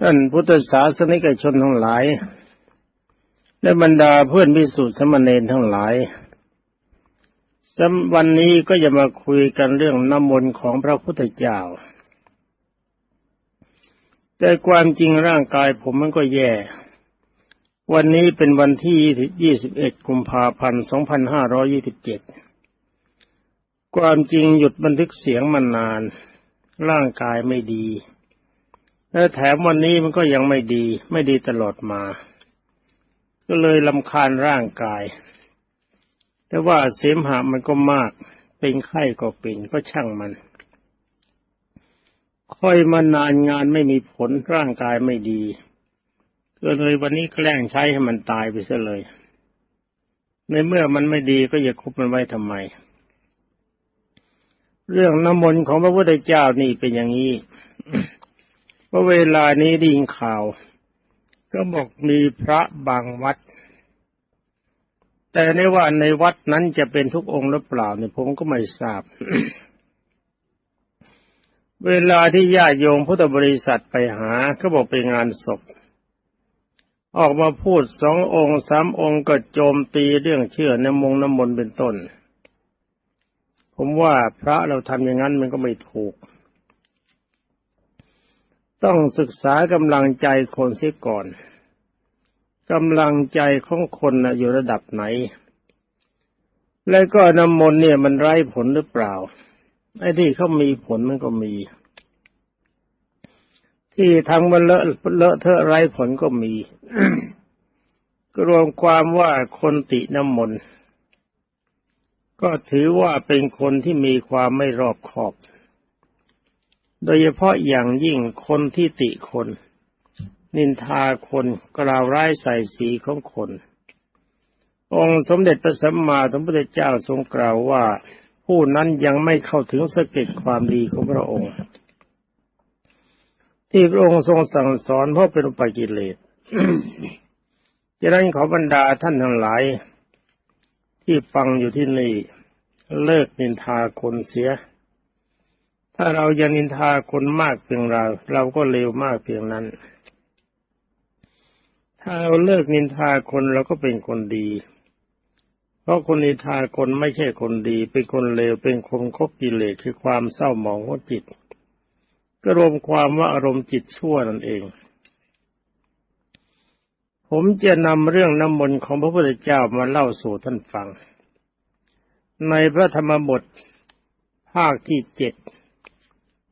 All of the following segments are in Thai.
ท่านพุทธศาสนิกชนทั้งหลาย และบรรดาเพื่อนพิสุทธิสมณเณรทั้งหลายสำวันนี้ก็จะมาคุยกันเรื่องน้ำมนต์ของพระพุทธเจ้า แต่ความจริงร่างกายผมมันก็แย่ วันนี้เป็นวันที่ 21 กุมภาพันธ์ 2527 ความจริงหยุดบันทึกเสียงมานาน ร่างกายไม่ดี และแถมวันนี้มันก็ยังไม่ดี ไม่ดีตลอดมา ก็เลยลำคาญร่างกาย แต่ว่าเสมหะมันก็มาก เป็นไข้ก็เป็นก็ช่างมัน ค่อยมานานงานไม่มีผลร่างกายไม่ดี ก็เลยวันนี้แกล้งใช้ให้มันตายไปซะเลย ในเมื่อมันไม่ดีก็อย่าคบมันไว้ทำไม เรื่องน้ำมนต์ของพระพุทธเจ้านี่เป็นอย่างนี้ ว่าเวลานี้ได้ยินข่าว ก็บอกมีพระบางวัด แต่ในว่าในวัดนั้นจะเป็นทุกองค์หรือเปล่าเนี่ยผมก็ไม่ทราบ เวลาที่ญาติโยมพุทธบริษัทไปหาเขาบอกไปงานศพออกมาพูดสององค์สามองค์ก็โจมตีเรื่องเชื่อในมงน้ำมนต์เป็นต้น ผมว่าพระเราทำอย่างนั้นมันก็ไม่ถูก ต้องศึกษากำลังใจคนเสียก่อนกำลังใจของคนนะอยู่ระดับไหน แล้วก็น้ำมนต์เนี่ยมันไร้ผลหรือเปล่า ไอ้ที่เขามีผลมันก็มี ที่ทำมันเลอะเลอะเทอะไร้ผลก็มีก็รวมความว่าคนติน้ำมนต์ก็ถือว่าเป็นคนที่มีความไม่รอบคอบ โดยเฉพาะอย่างยิ่งคนที่ติคน นินทาคนกล่าวร้ายใส่สีของคน องค์สมเด็จพระสัมมาสัมพุทธเจ้าทรงกล่าวว่า ผู้นั้นยังไม่เข้าถึงสเก็ดความดีของพระองค์ ที่พระองค์ทรงสั่งสอนเพราะเป็นปกิเลสจะนั้นขอบรรดาท่านทั้งหลาย ที่ฟังอยู่ที่นี่เลิกนินทาคนเสีย ถ้าเรายังนินทาคนมากเพียงเรา เราก็เลวมากเพียงนั้น ถ้าเราเลิกนินทาคนเราก็เป็นคนดี เพราะคนนินทาคนไม่ใช่คนดี เป็นคนเลวเป็นคนคบกิเลสคือความเศร้าหมองของจิต ก็รวมความว่าอารมณ์จิตชั่วนั่นเอง ผมจะนำเรื่องน้ำมนต์ของพระพุทธเจ้ามาเล่าสู่ท่านฟัง ในพระธรรมบทภาคที่เจ็ด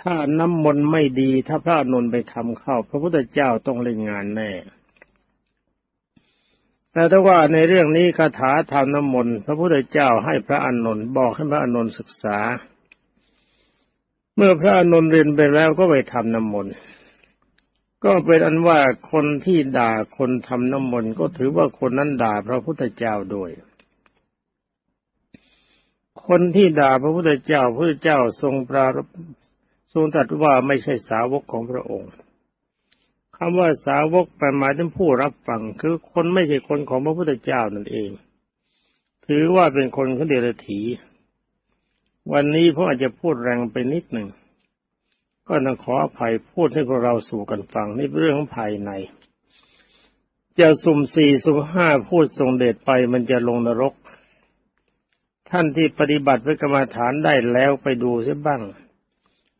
ถ้าน้ำมนต์ไม่ดี ถ้าพระอนนท์ไปทำเข้า พระพุทธเจ้าต้องเล่นงานแน่แต่ถ้าว่าในเรื่องนี้คาถาทำน้ำมนต์พระพุทธเจ้าให้พระอานนท์บอกให้พระอานนท์ศึกษา เมื่อพระอานนท์เรียนไปแล้วก็ไปทำน้ำมนต์ก็เป็นอันว่าคนที่ด่าคนทำน้ำมนต์ก็ถือว่าคนนั้นด่าพระพุทธเจ้าด้วย คนที่ด่าพระพุทธเจ้าพระพุทธเจ้าทรงปรา ทรงตรัสว่าไม่ใช่สาวกของพระองค์คำว่าสาวกแปลหมายถึงผู้รับฟังคือคนไม่ใช่คนของพระพุทธเจ้านั่นเอง ถือว่าเป็นคนของเดรัจฉีวันนี้ผมอาจจะพูดแรงไปนิดหนึ่ง ก็ต้องขออภัยพูดให้พวกเราสู่กันฟังนี่เป็นเรื่องของภายใน จะสุ่มสี่สุ่มห้าพูดทรงเดชไปมันจะลงนรก ท่านที่ปฏิบัติไว้กรรมฐานได้แล้วไปดูเสียบ้าง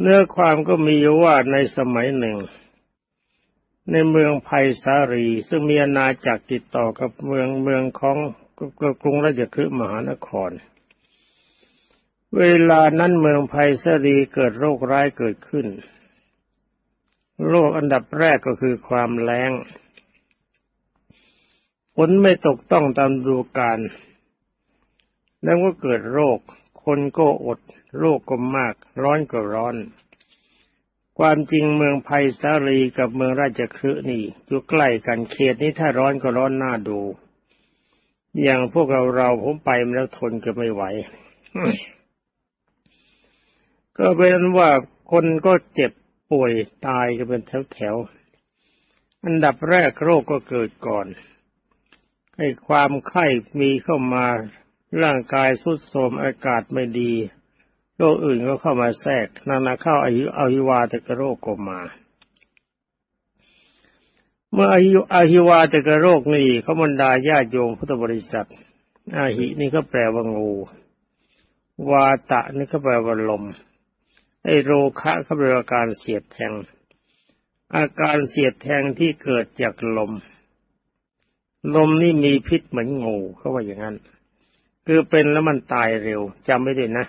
เนื้อความก็มีว่าในสมัยหนึ่ง ในเมืองไผ่สารี ซึ่งมีอาณาจักรติดต่อกับเมืองเมืองของกรุงราชคฤห์มหานคร เวลานั้นเมืองไผ่สารีเกิดโรคร้ายเกิดขึ้น โรคอันดับแรกก็คือความแล้งฝนไม่ตกต้องตามฤดูกาลแล้วก็เกิดโรค คนก็อด โรคก็มาก ร้อนก็ร้อน ความจริงเมืองไผ่สาลีกับเมืองราชคฤห์นี่อยู่ใกล้กันเขตนี้ถ้าร้อนก็ร้อนน้าดู อย่างพวกเราเราผมไปมาแล้วทนก็ไม่ไหว ก็เป็นว่าคนก็เจ็บป่วยตายกันเป็นแถวๆ อันดับแรกโรคก็เกิดก่อนให้ความไข้มีเข้ามาร่างกายสุดโทรมอากาศไม่ดี โรคอื่นก็เข้ามาแทรกนานาเข้าอายุอาหิวาตกโรคก็มา เมื่ออายุอาหิวาตกโรคนี่เขาบรรดาญาโยมพุทธบริษัท อาหินี่ก็แปลว่างู วาตะนี่ก็แปลว่าลมไอโรคะก็แปลว่าการเสียดแทง อาการเสียดแทงที่เกิดจากลม ลมนี่มีพิษเหมือนงูเขาว่าอย่างนั้น คือเป็นแล้วมันตายเร็วจำไม่ได้นะ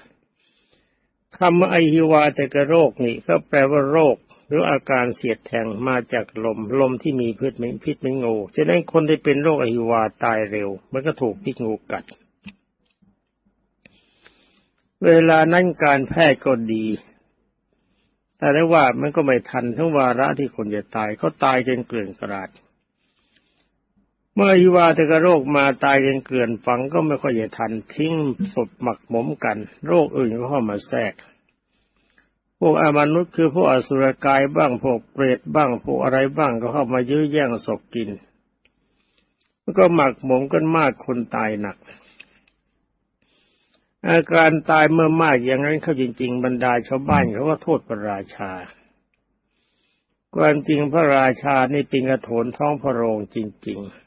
คำว่าไอฮิวาแต่กระโรคนี่ก็แปลว่าโรค หรืออาการเสียดแทงมาจากลม ลมที่มีพิษเหม็นพิษเหม็นงูจะได้คนที่เป็นโรคไอฮิวาตายเร็ว มันก็ถูกพิษงูกัด เวลานั้นการแพทย์ก็ดี แต่ได้ว่ามันก็ไม่ทันทั้งวาระที่คนจะตายก็ตายจนเกลื่อนกระด เมื่ออิวาตกโรคมาตายกันเกลื่อนฝังก็ไม่ค่อยจะทันทิ้งศพหมักหมมกัน โรคอื่นก็เข้ามาแทรก พวกอมนุษย์คือพวกอสุรกายบ้างพวกเปรตบ้างพวกอะไรบ้างก็เข้ามายื้อแย่งศพกินแล้วก็หมักหมมกันมากคนตายหนัก อาการตายเมื่อมากอย่างนั้นเขาจริง ๆ บรรดาชาวบ้านเขาก็โทษพระราชาความจริงพระราชานี่เป็นกระโถนท้องพระโรงจริง ๆ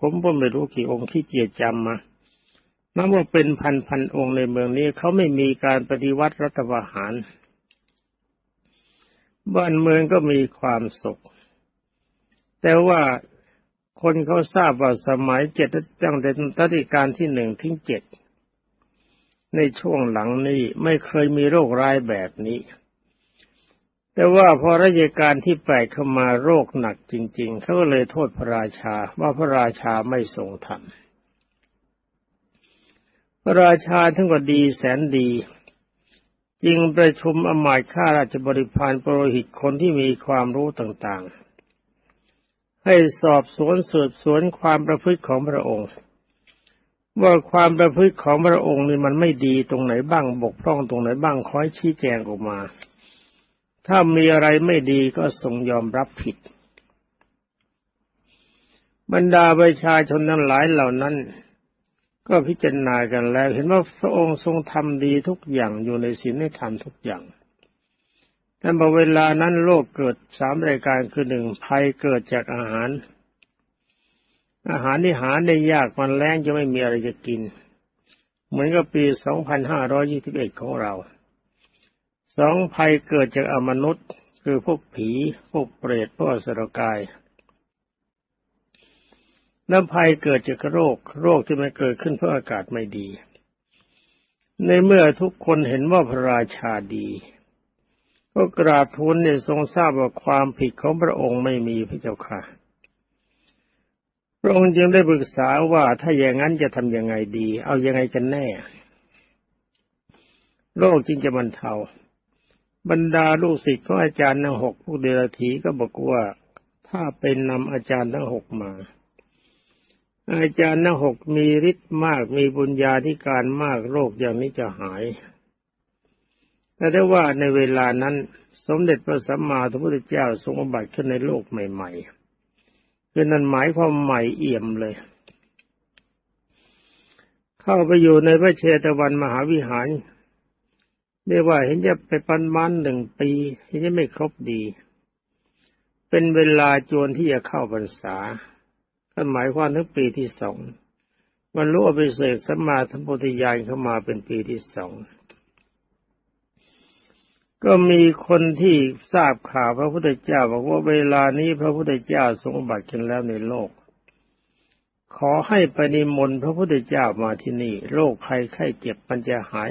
ผมก็ไม่รู้กี่องค์ที่เกียรจำมานับว่าเป็นพันพันองค์ในเมืองนี้เขาไม่มีการปฏิวัติรัฐประหาร บ้านเมืองก็มีความสุข แต่ว่าคนเขาทราบว่าสมัยเจ็ดตั้งแต่ตัติการที่หนึ่งถึงเจ็ดในช่วงหลังนี้ไม่เคยมีโรคร้ายแบบนี้ แต่ว่าพอราชการที่แปดเข้ามาโรคหนักจริง ๆ เขาก็เลยโทษพระราชาว่าพระราชาไม่ทรงธรรมพระราชาทั้งก็ดีแสนดีจึงประชุมอมาตย์ข้าราชบริพารปรหิตคนที่มีความรู้ต่างๆ ให้สอบสวนสืบสวนความประพฤติของพระองค์ ว่าความประพฤติของพระองค์นี่มันไม่ดีตรงไหนบ้างบกพร่องตรงไหนบ้างคอยชี้แจงออกมา ถ้ามีอะไรไม่ดีก็ทรงยอมรับผิด บรรดาประชาชนทั้งหลายเหล่านั้น ก็พิจารณากันแล้ว เห็นว่าพระองค์ทรงทำดีทุกอย่างอยู่ในศีลในธรรมทุกอย่างแต่พอเวลานั้นโลกเกิดสามรายการคือหนึ่งภัยเกิดจากอาหาร อาหารที่หาได้ยากมันแรงจะไม่มีอะไรจะกิน เหมือนกับปี 2521 ของเรา สองภัยเกิดจากอมนุษย์ คือพวกผี พวกเปรตพวกสรกายแล้วภัยเกิดจากโรค โรคที่มันเกิดขึ้นเพราะอากาศไม่ดี ในเมื่อทุกคนเห็นว่าพระราชาดีก็กราบทูลเนี่ยทรงทราบว่าความผิดของพระองค์ไม่มีพระเจ้าค่ะ พระองค์จึงได้ปรึกษาว่าถ้าอย่างนั้นจะทำยังไงดี เอายังไงกันแน่ โรคจึงจะบรรเทา บรรดาลูกศิษย์ของอาจารย์ทั้งหกผู้เดรธีก็บอกว่า ถ้าเป็นนำอาจารย์ทั้งหกมา อาจารย์ทั้งหกมีฤทธิ์มากมีบุญญาธิการมากโรคอย่างนี้จะหายและได้ว่าในเวลานั้นสมเด็จพระสัมมาสัมพุทธเจ้าทรงบัติขึ้นในโลกใหม่ ๆ คือนั้นหมายความใหม่เอี่ยมเลย เข้าไปอยู่ในพระเชตวันมหาวิหาร เรียกว่าเห็นจะไปปันมันหนึ่งปีเห็นจะไม่ครบดี เป็นเวลาจวนที่จะเข้าพรรษาก็หมายความถึงปีที่สองมันรู้อภิเศษสมมาทัมพุทธญาณเข้ามาเป็นปีที่สองก็มีคนที่ทราบข่าวพระพุทธเจ้าบอกว่าเวลานี้พระพุทธเจ้าทรงบัติกันแล้วในโลก ขอให้ปณิมนต์พระพุทธเจ้ามาที่นี่ โรคภัยไข้เจ็บมันจะหาย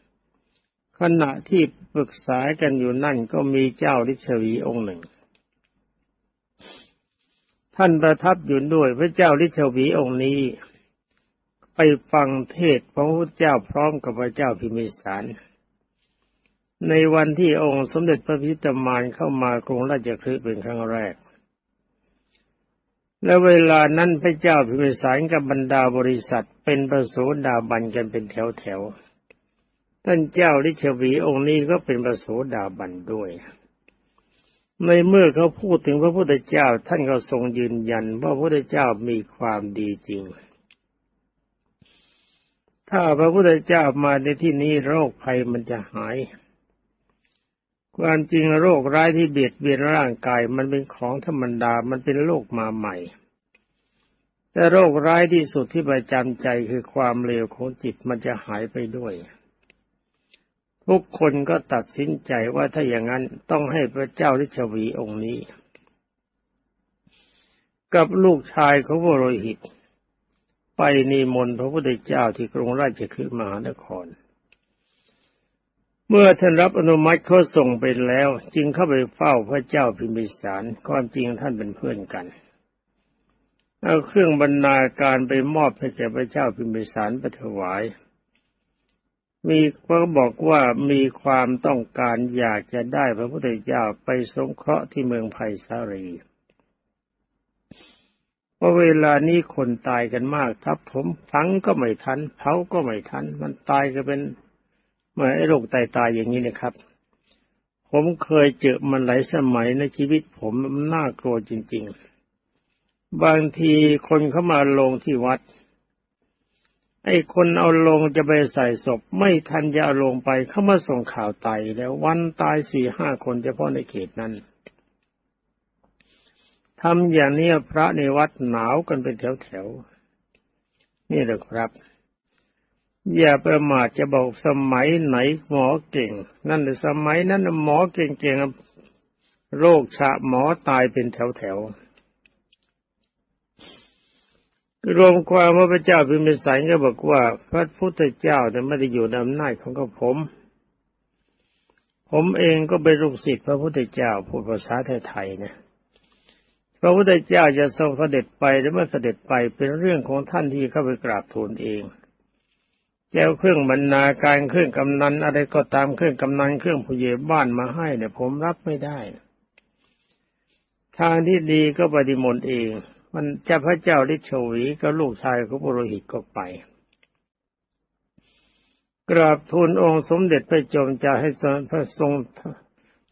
ขณะที่ปรึกษากันอยู่นั่นก็มีเจ้าฤชวีองค์หนึ่ง ท่านประทับอยู่ด้วยพระเจ้าฤชวีองค์นี้ ไปฟังเทศพระพุทธเจ้าพร้อมกับพระเจ้าพิมิสาร ในวันที่องค์สมเด็จพระพิตามานเข้ามากรุงราชคฤห์เป็นครั้งแรก และเวลานั้นพระเจ้าพิมิสารกับบรรดาบริษัทเป็นประโสดาบันกันเป็นแถวแถว ท่านเจ้าลิชวีองค์นี้ก็เป็นประโสดาบันด้วย ในเมื่อเขาพูดถึงพระพุทธเจ้า ท่านก็ทรงยืนยันว่าพระพุทธเจ้ามีความดีจริง ถ้าพระพุทธเจ้ามาในที่นี้โรคภัยมันจะหาย ความจริงโรคร้ายที่เบียดเบียนร่างกายมันเป็นของธรรมดา มันเป็นโรคมาใหม่ แต่โรคร้ายที่สุดที่ประจำใจคือความเลวของจิตมันจะหายไปด้วย ทุกคนก็ตัดสินใจว่าถ้าอย่างนั้นต้องให้พระเจ้าฤชวีองค์นี้ กับลูกชายของวโรหิต ไปนิมนต์พระพุทธเจ้าที่กรุงราชคฤห์มหานคร เมื่อท่านรับอนุมัติเขาส่งไปแล้ว จึงเข้าไปเฝ้าพระเจ้าพิมพิสารความจริงท่านเป็นเพื่อนกันเอาเครื่องบรรณาการไปมอบให้แก่พระเจ้าพิมพิสารไปถวาย มีก็บอกว่ามีความต้องการอยากจะได้พระพุทธเจ้าไปสงเคราะห์ที่เมืองไผ่สารีพราะเวลานี้คนตายกันมากทับผมฝังก็ไม่ทันเผาก็ไม่ทัน มันตายก็เป็นเหมือนไอ้โรคตายตายอย่างนี้นะครับ ผมเคยเจอมันหลายสมัยในชีวิตผมมันน่ากลัวจริง ๆ บางทีคนเข้ามาลงที่วัด ไอ้คนเอาลงจะไปใส่ศพ ไม่ทันจะเอาลงไปเข้ามาส่งข่าวตายแล้ววันตายสี่ห้าคนเฉพาะในเขตนั้นทำอย่างนี้พระในวัดหนาวกันเป็นแถวๆนี่แหละครับ อย่าประมาทจะบอกสมัยไหนหมอเก่ง นั่นสมัยนั้นหมอเก่งๆโรคชะหมอตายเป็นแถวๆ รวมความว่าพระเจ้าพิมพิสารก็บอกว่า พระพุทธเจ้าเนี่ยไม่ได้อยู่ในอำนาจของกผม ผมเองก็เป็นลูกศิษย์พระพุทธเจ้าพูดภาษาไทยๆนะพระพุทธเจ้าจะทรงเสด็จไปหรือไม่เสด็จไปเป็นเรื่องของท่านที่เข้าไปกราบทูลเองเจ้าเครื่องบรรณาการเครื่องกำนันอะไรก็ตามเครื่องกำนันเครื่องผู้ใหญ่บ้านมาให้เนี่ยผมรับไม่ได้ ทางที่ดีก็ปฏิมนต์เอง มันเจ้าพระเจ้าฤทธิชวีก็ลูกชายของปุโรหิตก็ไป กราบทูลองค์สมเด็จพระจอมเจ้าให้พระทรง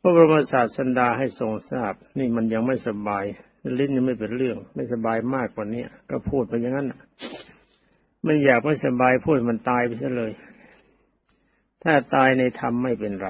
พระบรมศาสดาให้ทรงทราบ นี่มันยังไม่สบาย ลิ้นยังไม่เป็นเรื่อง ไม่สบายมากกว่านี้ก็พูดไปอย่างนั้นมันอยากไม่สบายพูดมันตายไปซะเลย ถ้าตายในธรรมไม่เป็นไร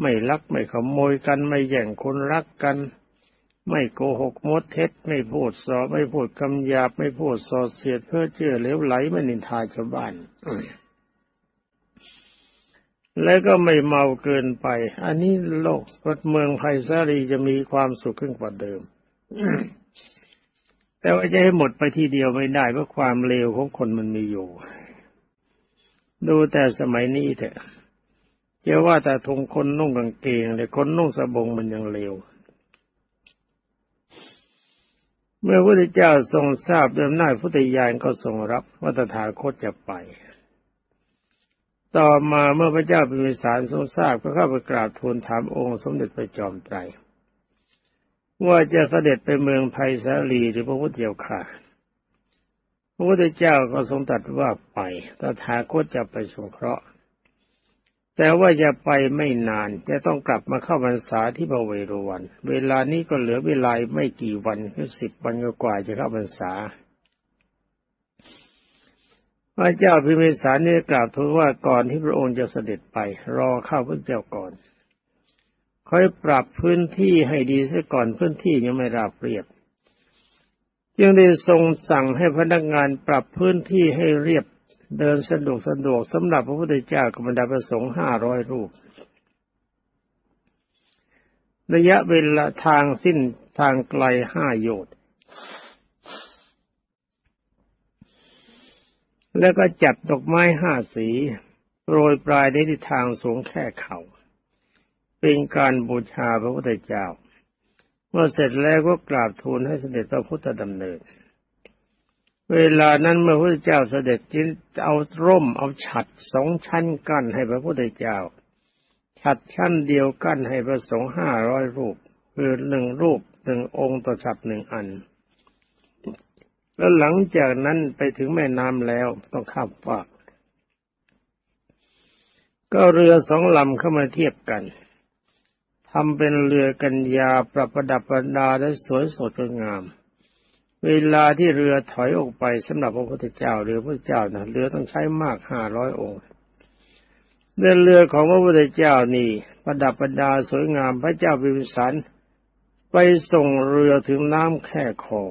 ไม่ลักไม่ขโมยกันไม่แย่งคนรักกัน ไม่โกหกมดเท็จ ไม่พูดสอไม่พูดคำหยาบไม่พูดสอเสียดเพื่อเชื่อเหลวไหลไม่นินทาชาวบ้านและก็ไม่เมาเกินไป อันนี้โลกวัดเมืองไผ่สาลีจะมีความสุขขึ้นกว่าเดิม แต่ว่าจะให้หมดไปทีเดียวไม่ได้เพราะความเลวของคนมันมีอยู่ ดูแต่สมัยนี้เถอะ จะว่าแต่ทงคนนุ่งกางเกงแต่คนนุ่งสบงมันยังเลว เมื่อพระพุทธเจ้าทรงทราบเดิมหน้าพุทธญาณก็ทรงรับว่าตถาคตจะไป ต่อมาเมื่อพระเจ้าพิมิสารทรงทราบก็เข้าไปกราบทูลถามองค์สมเด็จพระจอมไตร ว่าจะเสด็จไปเมืองไผ่สาลีหรือพระพุทธเจ้าค่ะพระพุทธเจ้าก็ทรงตรัสว่าไปตถาคตจะไปสงเคราะห์ แต่ว่าจะไปไม่นานจะต้องกลับมาเข้าพรรษาที่พระเวรุวัน เวลานี้ก็เหลือเวลาไม่กี่วันคือสิบวันกว่าจะเข้าพรรษาพระเจ้าพิมพิสารนี่กล่าวทูลว่าก่อนที่พระองค์จะเสด็จไป รอเข้าพระเจ้าก่อน ค่อยปรับพื้นที่ให้ดีซะก่อนพื้นที่ยังไม่ราบเรียบ จึงได้ทรงสั่งให้พนักงานปรับพื้นที่ให้เรียบ เดินสะดวกสะดวกสำหรับพระพุทธเจ้ากับบรรดาประสงค์ห้าร้อยรูป ระยะเวลาทางสิ้นทางไกลห้าโยชน์แล้วก็จัดดอกไม้ห้าสีโรยปลายในทิศทางสูงแค่เขา่า เป็นการบูชาพระพุทธเจ้า เมื่อเสร็จแล้วก็กราบทูลให้เสด็จพระพุทธดำเนิน เวลานั้นเมื่อพระพุทธเจ้าเสด็จจึงเอาร่มเอาฉัดสองชั้นกั้นให้พระพุทธเจ้า ฉัดชั้นเดียวกั้นให้พระสงฆ์ห้าร้อยรูป คือหนึ่งรูปหนึ่งองค์ต่อฉัดหนึ่งอัน แล้วหลังจากนั้นไปถึงแม่น้ำแล้วต้องข้ามฟาก ก็เรือสองลำเข้ามาเทียบกันทำเป็นเรือกัญญาปรับประดับประดาและสวยสดงดงาม เวลาที่เรือถอยออกไปสำหรับพระพุทธเจ้าเรือพระเจ้านะเรือต้องใช้มากห้าร้อยองค์เดินเรือของพระพุทธเจ้านี่ประดับประดาสวยงามพระเจ้าพิมพิสารไปส่งเรือถึงน้ำแค่คอ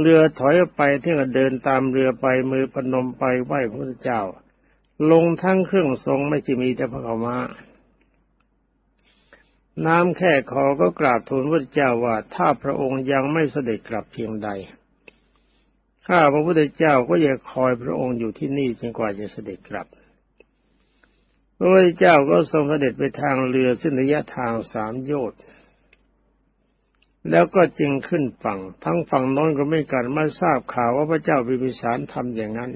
เรือถอยออกไปที่ก็เดินตามเรือไปมือพนมไปไหว้พระพุทธเจ้า ลงทั้งเครื่องทรงไม่ใช่มีแต่พระเขามา น้ำแค่คอก็กราบทูลพระเจ้าว่าถ้าพระองค์ยังไม่เสด็จกลับเพียงใด ข้าพระพุทธเจ้าก็จะคอยพระองค์อยู่ที่นี่จนกว่าจะเสด็จกลับ พระพุทธเจ้าก็ทรงเสด็จไปทางเรือซึ่งระยะทางสามโยชน์แล้วก็จึงขึ้นฝั่ง ทั้งฝั่งโน้นก็ไม่กันมาทราบข่าวว่าพระเจ้าพิมิสารทำอย่างนั้น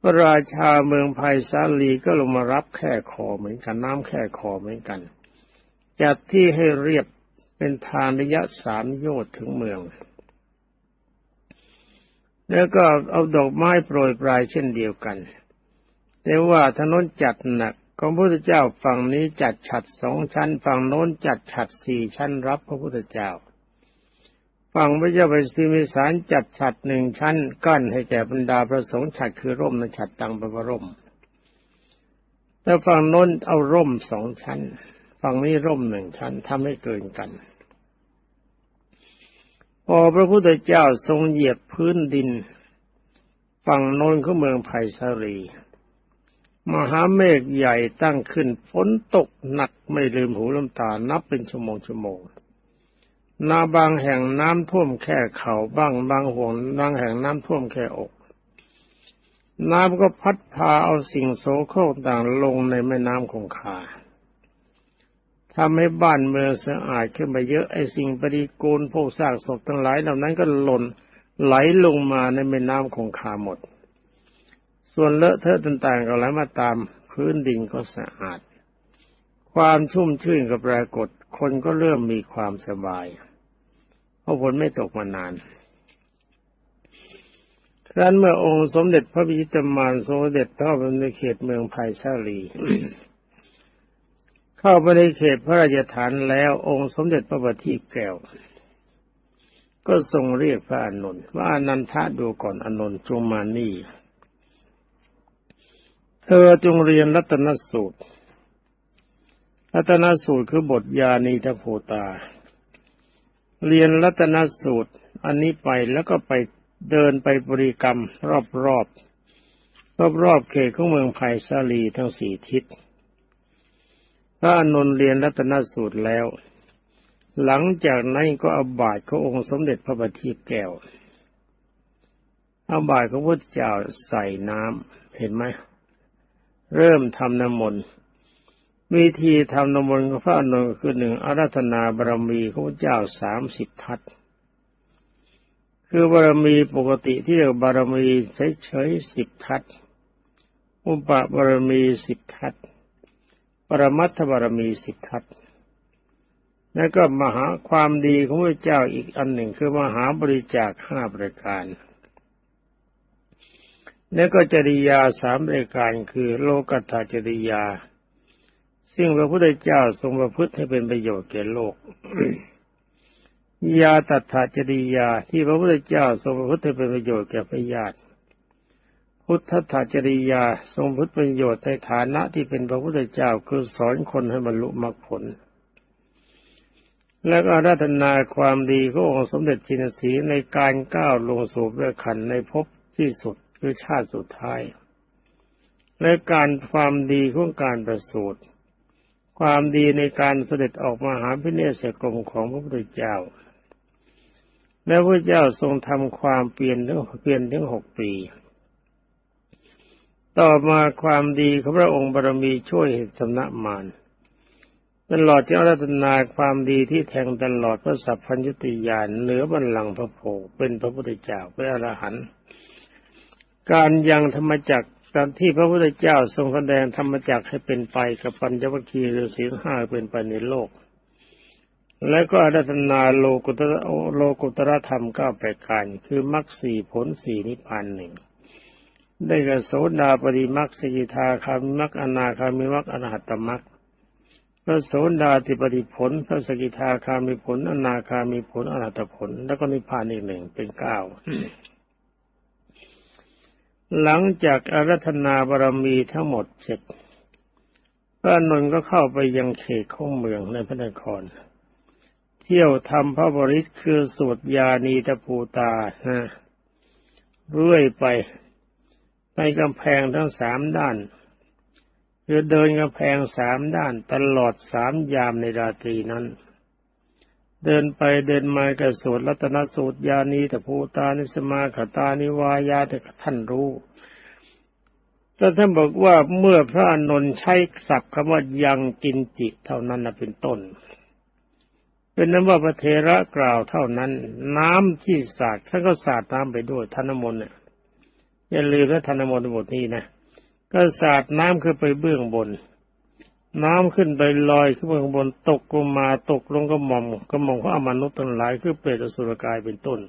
พระราชาเมืองไผ่สาลีก็ลงมารับแค่คอเหมือนกันน้ำแค่คอเหมือนกัน จัดที่ให้เรียบเป็นทางระยะสามโยชน์ถึงเมือง แล้วก็เอาดอกไม้โปรยปลายเช่นเดียวกันแต่ว่าถนนจัดหนักของพระพุทธเจ้าฝั่งนี้จัดฉัดสองชั้น ฝั่งโน้นจัดฉัดสี่ชั้นรับพระพุทธเจ้า ฝั่งพระเจ้าไปสิมิสารจัดฉัดหนึ่งชั้น กั้นให้แก่บรรดาพระสงฆ์ฉัดคือร่มในฉัดตังปรร่มแต่ฝั่งโน้นเอาร่มสองชั้น ฝั่งนี้ร่มหนึ่งชั้นทำให้เกินกัน พอพระพุทธเจ้าทรงเหยียบพื้นดิน ฝั่งโน้นของเมืองไผ่สาลีมหาเมฆใหญ่ตั้งขึ้นฝนตกหนักไม่ลืมหูลืมตานับเป็นชั่วโมงชั่วโมง นาบางแห่งน้ำท่วมแค่เข่าบ้างบางห่วงบางแห่งน้ำท่วมแค่อก น้ำก็พัดพาเอาสิ่งโสโครกต่างลงในแม่น้ำคงคา ทำให้บ้านเมืองสะอาดขึ้นมาเยอะไอ้สิ่งปฏิกูลพวกซากศพทั้งหลายเหล่านั้นก็หล่นไหลลงมาในแม่น้ำคงคาหมด ส่วนเลอะเทอะต่างๆก็ไหลมาตามพื้นดินก็สะอาด ความชุ่มชื่นกับปรากฏ คนก็เริ่มมีความสบาย เพราะฝนไม่ตกมานานครั้นเมื่อองค์สมเด็จพระพิชิตมารทรงเด็จเข้าไปในเขตเมืองไผ่ชาลี เข้าไปในเขตพระราชฐานแล้วองค์สมเด็จพระบัณฑิตแก้ว ก็ทรงเรียกพระอานนว่าอนันทะดูก่อนอานนจงมานี่ เธอจงเรียนรัตนสูตร รัตนสูตรคือบทยานีทโพตา เรียนรัตนสูตร อันนี้ไปแล้วก็ไปเดินไปบริกรรมรอบรอบรอบรอบๆเขตของเมืองไผ่สาลีทั้งสี่ทิศ พระนนเรียนรัตนสูตรแล้ว หลังจากนั้นก็เอาบาตขององค์สมเด็จพระบัณฑิตแก้วเอาบาตของพระเจ้าใส่น้ำเห็นไหมเริ่มทำน้ำมนต์วิธีทำน้ำมนต์ของพระนนท์ก็คือหนึ่งอาราธนาบารมีของพระเจ้าสามสิบทัศคือบารมีปกติที่เรียกบารมีเฉยๆสิบทัศอุปบารมีสิบทัศ ปรมัตถบารมีสิบทัศแล้วก็มหาความดีของพระเจ้าอีกอันหนึ่งคือมหาบริจาคห้าประการ แล้วก็จริยาสามรายการคือโลกัตถจริยา ซึ่งพระพุทธเจ้าทรงประพฤติให้เป็นประโยชน์แก่โลก ยาตัถจริยาที่พระพุทธเจ้าทรงประพฤติให้เป็นประโยชน์แก่พระญาติ พุทธถจริยาทรงพุทธประโยชน์ในฐานะที่เป็นพระพุทธเจ้าคือสอนคนให้บรรลุมรรคผล และก็อารัตนาความดีขององค์สมเด็จจินสีในการก้าวลงสู่พระขันในภพที่สุดคือชาติสุดท้าย และการความดีของการประสูติความดีในการเสด็จออกมาหาพิเนศกรมของพระพุทธเจ้า และพระเจ้าทรงทำความเปลี่ยนถึงเปลี่ยนถึงหกปี ต่อมาความดีของพระองค์บารมีช่วยเหตุสำนักมารตลอดที่อารัตนาความดีที่แทงตลอดพระสัพพัญญติยานเหนือบัลลังก์พระโพเป็นพระพุทธเจ้าเป็นอรหันต์การยังธรรมจักรการที่พระพุทธเจ้าทรงแสดงธรรมจักรให้เป็นไปกับปัญจวัคคีย์หรือศีลห้าเป็นไปในโลก และก็อารัตนาโลกุตระโลกุตระธรรมเก้าประการคือมรรคสี่ผลสี่นิพพานหนึ่ง ได้กระโสดาปริมักสกิทาคามิมักอนาคามิมักอนาหัตตมักพระโสดาติปฏิผล พระสกิทาคามิผล อนาคามิผลอนาหัตผล แล้วก็นิพพานอีกหนึ่งเป็นเก้าหลังจากอารัธนาบารมีทั้งหมดเสร็จพระนนท์ก็เข้าไปยังเขตของเมืองในพระนคร เที่ยวทำพระบริษคือสวดยานีตะภูตานะเรื่อยไป ในกำแพงทั้งสามด้านคือเดินกำแพงสามด้านตลอดสามยามในราตรีนั้น เดินไปเดินมากระสวดรัตนสูตรยานีตภูตานิสมาขตานิวายาแต่ท่านรู้แต่ท่านบอกว่าเมื่อพระอนนท์ใช้ศัพท์คำว่ายังกินจิเท่านั้นนะเป็นต้น เป็นนั้นว่าพระเทระกล่าวเท่านั้น น้ำที่สาดท่านก็สาดน้ำไปด้วยทานมนต์เนี่ย อย่าลืมนะทานมนตบทนี้นะก็สาดน้ำขึ้นไปเบื้องบน น้ำขึ้นไปลอยขึ้นไปข้างบนตกลงมาตกลงกระหม่อมกระหม่อมของอมนุษย์ทั้งหลายคือเปรตอสุรกายเป็นต้น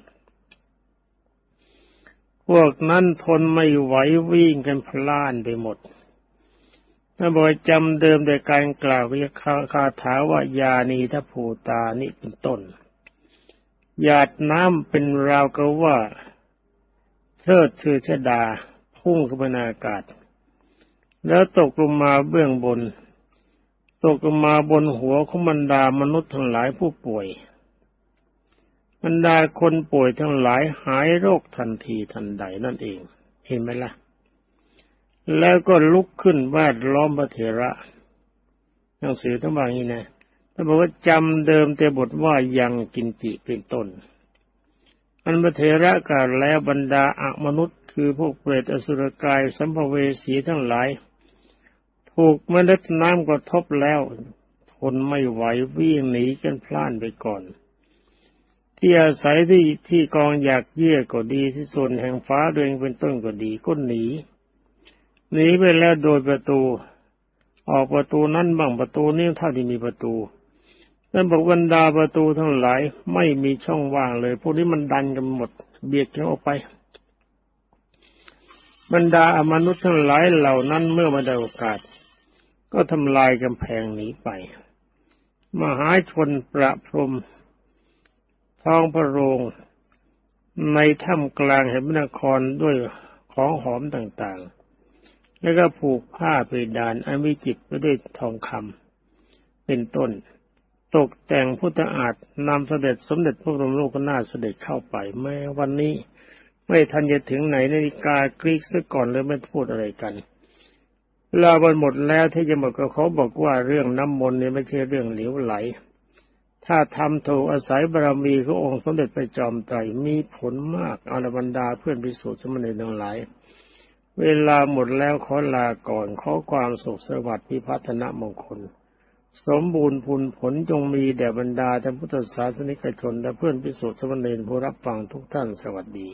พวกนั้นทนไม่ไหววิ่งกันพล่านไปหมดถ้าบอกจำเดิมโดยการกล่าววิคาคาถาว่ายานีทภูตานี่เป็นต้นหยาดน้ำเป็นราวกับว่า เทิดชื่อชดาพุ่งขึ้นไปในอากาศ แล้วตกลงมาเบื้องบน ตกลงมาบนหัวของบรรดามนุษย์ทั้งหลายผู้ป่วยบรรดาคนป่วยทั้งหลายหายโรคทันทีทันใดนั่นเอง เห็นไหมล่ะ แล้วก็ลุกขึ้นวาดล้อมพระเถระหนังสือทั้งบางนี้นะถ้านบอกว่าจำเดิมแต่บทว่ายังกินจิเป็นต้น อันพระเถระกล่าวแล้วบรรดาอมนุษย์คือพวกเปรตอสุรกายสัมภเวสีทั้งหลาย ถูกเมล็ดน้ำกระทบแล้วทนไม่ไหววิ่งหนีกันพล่านไปก่อน ที่อาศัยที่ที่กองอยากเยี่ยก็ดีที่ส่วนแห่งฟ้าโดยเป็นต้นก็ดีก็หนีหนีไปแล้วโดยประตู ออกประตูนั้นบ้างประตูนี้เท่าที่มีประตู นั่นบอกบรรดาประตูทั้งหลายไม่มีช่องว่างเลย พวกนี้มันดันกันหมด เบียดกันออกไป บรรดาอมนุษย์ทั้งหลายเหล่านั้นเมื่อมาได้โอกาส ก็ทำลายกำแพงหนีไป มหาชนประพรมท้องพระโรงในถ้ำกลางแห่งพระนครด้วยของหอมต่างๆ แล้วก็ผูกผ้าไปดานอันวิจิตรไปด้วยทองคำเป็นต้น ตกแต่งพุทธอาฏนำเสด็จสมเด็จพระบรมโลกนาถเสด็จเข้าไปแม้วันนี้ไม่ทันจะถึงไหนนาฬิกากรีกซะก่อนเลยไม่พูดอะไรกันเวลาวันหมดแล้วที่จะหมดก็เขาบอกว่าเรื่องน้ำมนต์เนี่ยไม่ใช่เรื่องเหลวไหล ถ้าทำถูกอาศัยบารมีขององค์สมเด็จพระจอมไตรมีผลมากอารบรรดาเพื่อนพิสูจน์สมณีทั้งหลาย เวลาหมดแล้วขอลาก่อนขอความสุขสวัสดิ์พิพัฒนมงคล สมบูรณ์ผลผลจงมีแด่บรรดาท่านพุทธศาสนิกชน และเพื่อนพิสุทธิ์สมณีผู้รับฟังทุกท่านสวัสดี